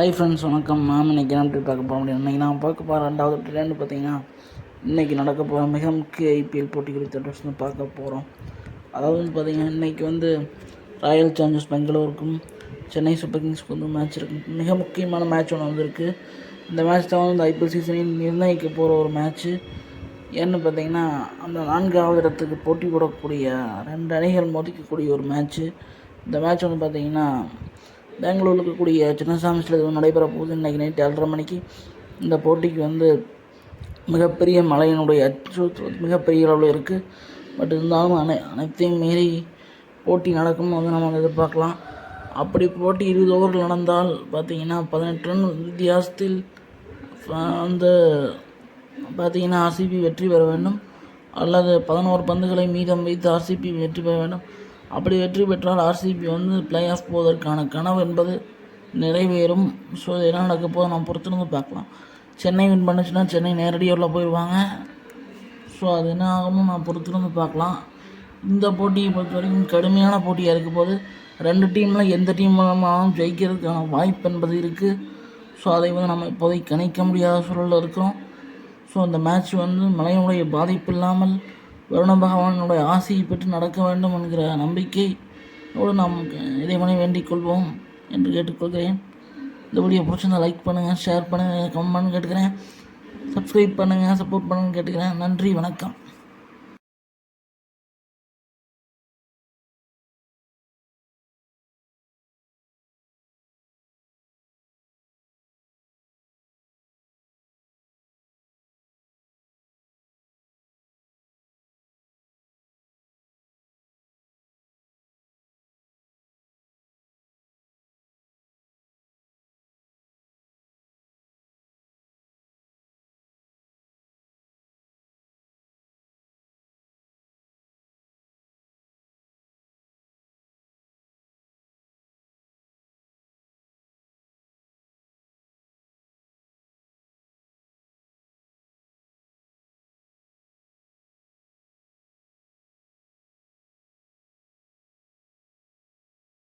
Hi friends வணக்கம். Ma'am இன்றைக்கி நம்ம ட்ரிப் பார்க்க போக முடியும் இன்றைக்கி நான் பார்க்க போகிற ரெண்டாவது ட்ரெண்ட் பார்த்தீங்கன்னா இன்றைக்கி நடக்க போகிற மிக முக்கிய ஐபிஎல் போட்டி குறித்த ட்ரெஸ் பார்க்க போகிறோம் அதாவது வந்து பார்த்தீங்கன்னா இன்றைக்கி வந்து ராயல் சேலஞ்சர்ஸ் பெங்களூருக்கும் சென்னை சூப்பர் கிங்ஸ்க்கு வந்து மேட்ச் இருக்குது மிக முக்கியமான மேட்ச் ஒன்று வந்திருக்கு. இந்த மேட்ச் தான் வந்து ஐபிஎல் சீசனில் நிர்ணயிக்க போகிற ஒரு மேட்ச்சு ஏன்னு பார்த்தீங்கன்னா அந்த நான்காவது இடத்துக்கு போட்டி போடக்கூடிய ரெண்டு அணிகள் மோதிக்கக்கூடிய ஒரு மேட்ச்சு இந்த மேட்ச் வந்து பார்த்தீங்கன்னா பெங்களூரில் இருக்கக்கூடிய சின்னசாமி ஸ்டேடியம் நடைபெற போகுது. இன்றைக்கி நைட் ஏழரை மணிக்கு இந்த போட்டிக்கு வந்து மிகப்பெரிய மழையினுடைய அச்சுறுத்தல் மிகப்பெரிய அளவில் இருக்குது பட் இருந்தாலும் அனை அனைத்தையும் மீறி போட்டி நடக்கும் வந்து நம்ம எதிர்பார்க்கலாம். அப்படி போட்டி இருபது ஓவர்கள் நடந்தால் பார்த்தீங்கன்னா பதினெட்டு ரன் வித்தியாசத்தில் அந்த பார்த்தீங்கன்னா ஆர்சிபி வெற்றி பெற வேண்டும். அல்லது பதினோரு பந்துகளை மீதம் வைத்து ஆர்சிபி வெற்றி பெற வேண்டும். அப்படி வெற்றி பெற்றால் ஆர்சிபி வந்து பிளே ஆஃப் போவதற்கான கனவு என்பது நிறைவேறும். ஸோ என்ன நடக்க போது நம்ம பொறுத்திருந்து பார்க்கலாம். சென்னை வின் பண்ணுச்சுன்னா சென்னை நேரடியாக உள்ள போயிடுவாங்க ஸோ அது என்ன ஆகும்னு நான் பொறுத்திருந்து பார்க்கலாம். இந்த போட்டியை பொறுத்த வரைக்கும் கடுமையான போட்டியாக இருக்க போது ரெண்டு டீமில் எந்த டீம் மூலமாகவும் ஜெயிக்கிறதுக்கான வாய்ப்பு என்பது இருக்குது ஸோ அதை வந்து நம்ம இப்போதைக்கு கணிக்க முடியாத சூழலில் இருக்கிறோம். ஸோ அந்த மேட்ச் வந்து மழையினுடைய பாதிப்பு இல்லாமல் வருண பகவானுடைய ஆசையை பெற்று நடக்க வேண்டும் என்கிற நம்பிக்கையோடு நாம் இறைவனை வேண்டிக் கொள்வோம் என்று கேட்டுக்கொள்கிறேன். இந்த வீடியோ பிடிச்சிருந்தால் லைக் பண்ணுங்கள் ஷேர் பண்ணுங்கள் கமெண்ட் கேட்டுக்கிறேன். சப்ஸ்கிரைப் பண்ணுங்கள் சப்போர்ட் பண்ணுங்கள் கேட்டுக்கிறேன். நன்றி வணக்கம்.